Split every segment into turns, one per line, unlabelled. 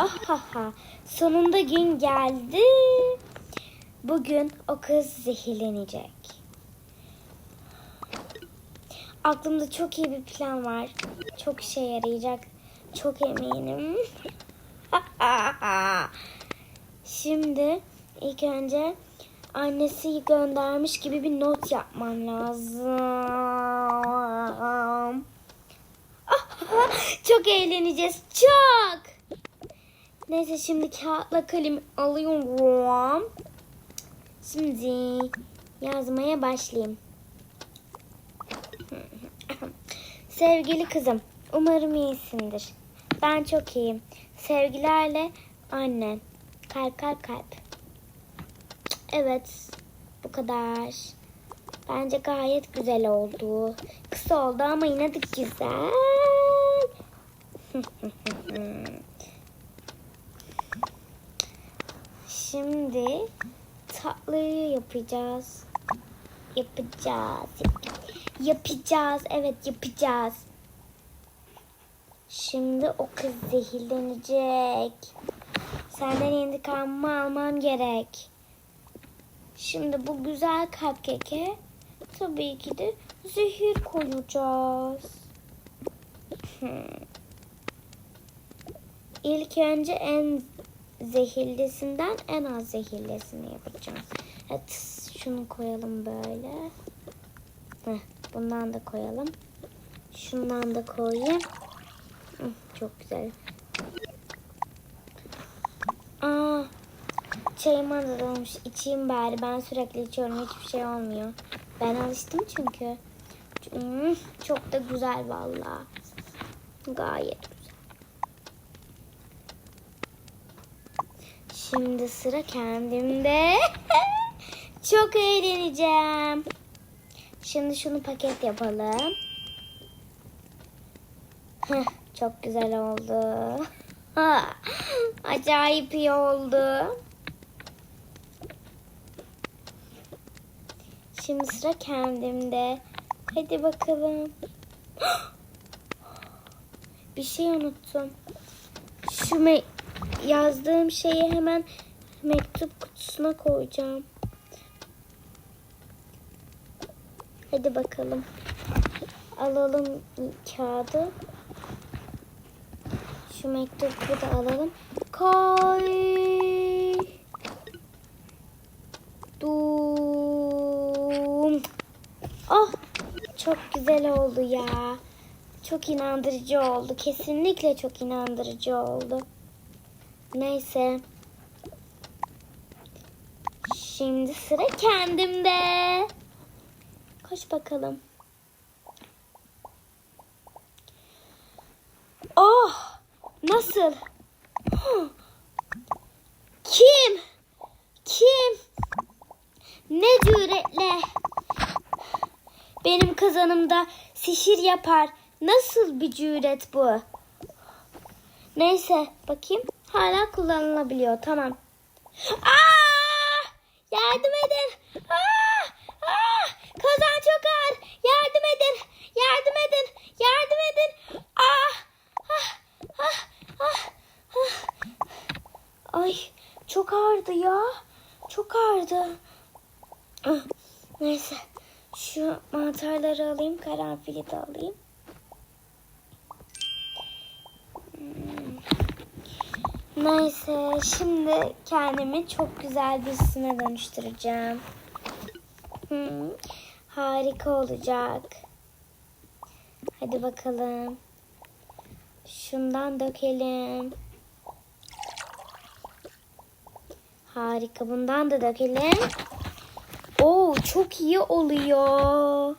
Ahaha. Sonunda gün geldi. Bugün o kız zehirlenecek. Aklımda çok iyi bir plan var. Çok işe yarayacak. Çok eminim. Şimdi ilk önce annesi göndermiş gibi bir not yapmam lazım. çok eğleneceğiz. Çok. Neyse şimdi kağıtla kalem alıyorum. Şimdi yazmaya başlayayım. Sevgili kızım, umarım iyisindir. Ben çok iyiyim. Sevgilerle annen. Kalp kalp kalp. Evet, bu kadar. Bence gayet güzel oldu. Kısa oldu ama yine de güzel. Şimdi tatlıyı yapacağız. Yapacağız. Yapacağız. Evet yapacağız. Şimdi o kız zehirlenecek. Senden intikamımı almam gerek. Şimdi bu güzel cupcake'e tabii ki de zehir koyacağız. Hmm. İlk önce en zehirlisinden en az zehirlisini yapacağız. Evet şunu koyalım böyle. Heh, bundan da koyalım. Şundan da koyayım. Çok güzel. Aa, çayım azalmış. İçeyim bari. Ben sürekli içiyorum. Hiçbir şey olmuyor. Ben alıştım çünkü. Çok da güzel vallahi. Gayet güzel. Şimdi sıra kendimde. Çok eğleneceğim. Şimdi şunu paket yapalım. Çok güzel oldu. Acayip iyi oldu. Şimdi sıra kendimde. Hadi bakalım. Bir şey unuttum. Şu me- yazdığım şeyi hemen mektup kutusuna koyacağım. Hadi bakalım. Alalım kağıdı. Şu mektubu da alalım. Koy. Dum. Oh, çok güzel oldu ya. Çok inandırıcı oldu. Kesinlikle çok inandırıcı oldu. Neyse. Şimdi sıra kendimde. Koş bakalım. Oh! Nasıl? Kim? Kim? Ne cüretle benim kazanımda sihir yapar. Nasıl bir cüret bu? Neyse bakayım. Hala kullanılabiliyor. Tamam. Aa! Yardım edin. Aa! Aa! Kazan çok ağır. Yardım edin. Yardım edin. Yardım edin. Aa! Ah! Ah! Ah! Ah! Ay çok ağırdı ya. Çok ağırdı. Ah, Neyse. Şu mantarları alayım. Karanfili de alayım. Neyse şimdi kendimi çok güzel birisine dönüştüreceğim. Hmm, harika olacak. Hadi bakalım. Şundan dökelim. Harika. Bundan da dökelim. Oo çok iyi oluyor.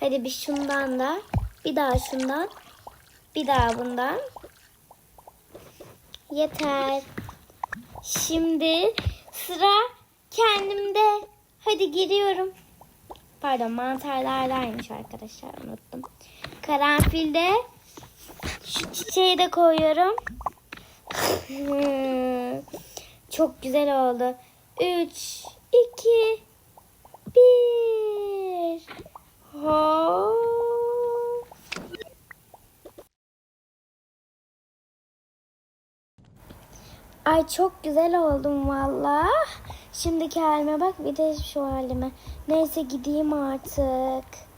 Hadi bir şundan da. Bir daha şundan. Bir daha bundan. Yeter. Şimdi sıra kendimde. Hadi giriyorum. Pardon mantarlardaymış arkadaşlar unuttum. Karanfilde şu çiçeği de koyuyorum. Çok güzel oldu. 3, 2, 1. Hop. Ay çok güzel oldum valla. Şimdiki halime bak bir de şu halime. Neyse gideyim artık.